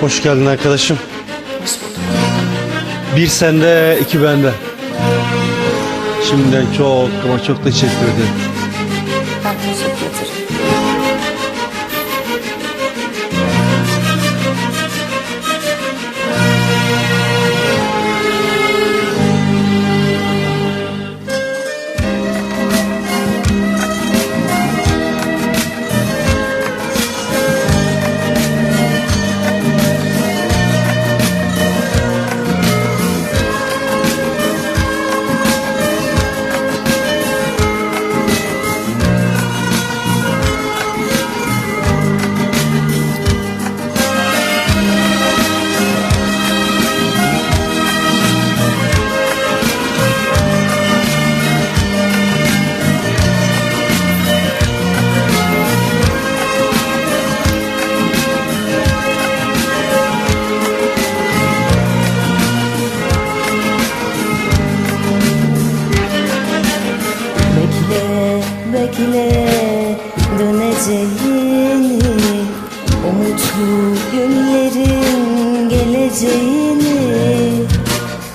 Hoş geldin arkadaşım. Bir sende, iki bende. Şimdiden çok ama çok teşekkür ederim. Ben teşekkür ederim. Döneceğini Umutlu günlerin geleceğini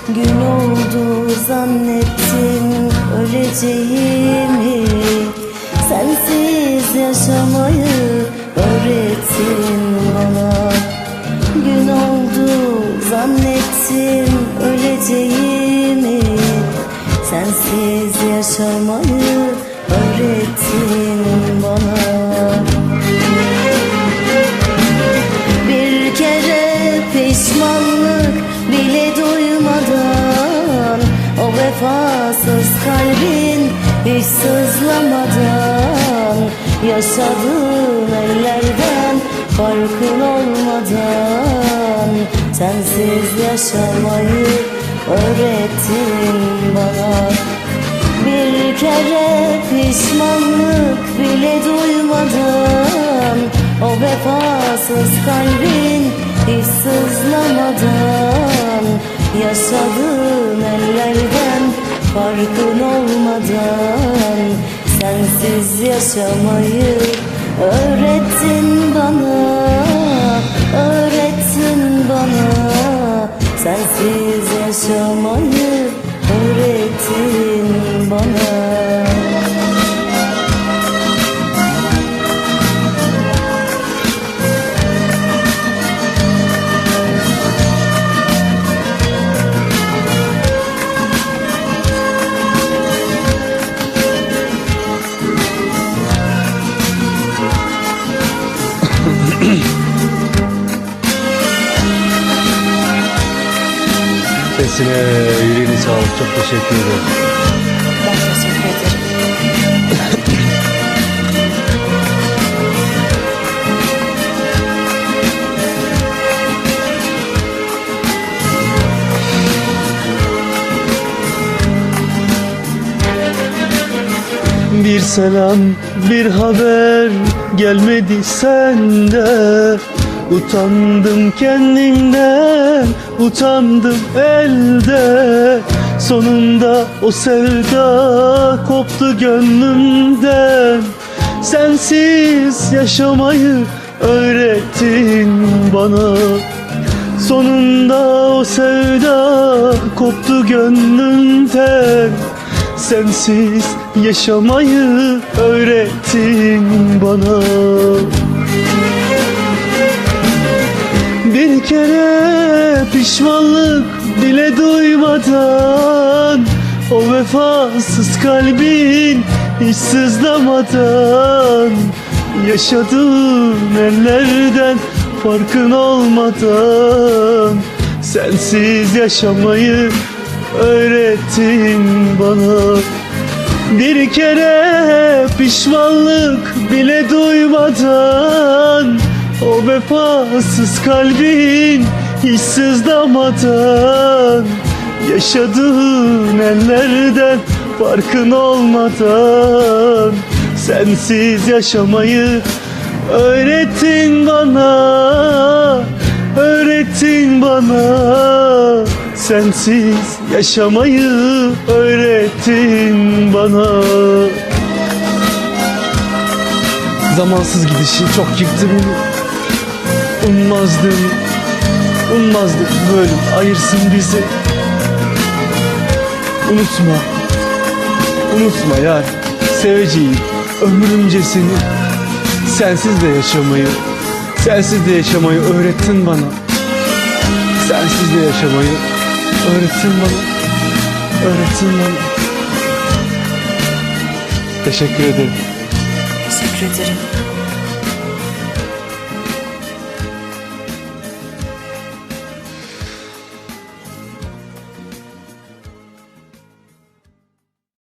Gün oldu zannettim öleceğimi. Sensiz yaşamayı öğrettin bana. Gün oldu zannettim öleceğimi. Sensiz yaşamayı öğrettin sızlamadan Yaşadığın ellerden farkın olmadan Sensiz yaşamayı öğrettin bana. Bir kere pişmanlık bile duymadan O vefasız kalbin hiç sızlamadan Yaşadığın ellerden farkın olmadan Sensiz yaşamayı öğrettin bana Sesine, yüreğine sağlık. Çok teşekkür ederim. Ben teşekkür ederim. Bir selam, bir haber gelmedi sende Utandım kendimden, utandım elde. Sonunda o sevda koptu gönlümden. Sensiz yaşamayı öğrettin bana. Sonunda o sevda koptu gönlümden. Sensiz yaşamayı öğrettin bana Bir kere pişmanlık bile duymadan O vefasız kalbin hiç sızlamadan Yaşadığın ellerden farkın olmadan Sensiz yaşamayı öğrettin bana. Bir kere pişmanlık bile duymadan O vefasız kalbin hiç sızlamadan Yaşadığın ellerden farkın olmadan. Sensiz yaşamayı öğrettin bana Öğrettin bana. Sensiz yaşamayı öğrettin bana. Zamansız gidişi çok yıktı beni Ummazdım Ummazdı bu ölüm ayırsın bizi. Unutma. Unutma yar. Seveceğim. Ömrümce seni Sensiz de yaşamayı. Sensiz de yaşamayı öğrettin bana. Sensiz de yaşamayı Öğrettin bana. Öğrettin bana. Teşekkür ederim. Teşekkür ederim.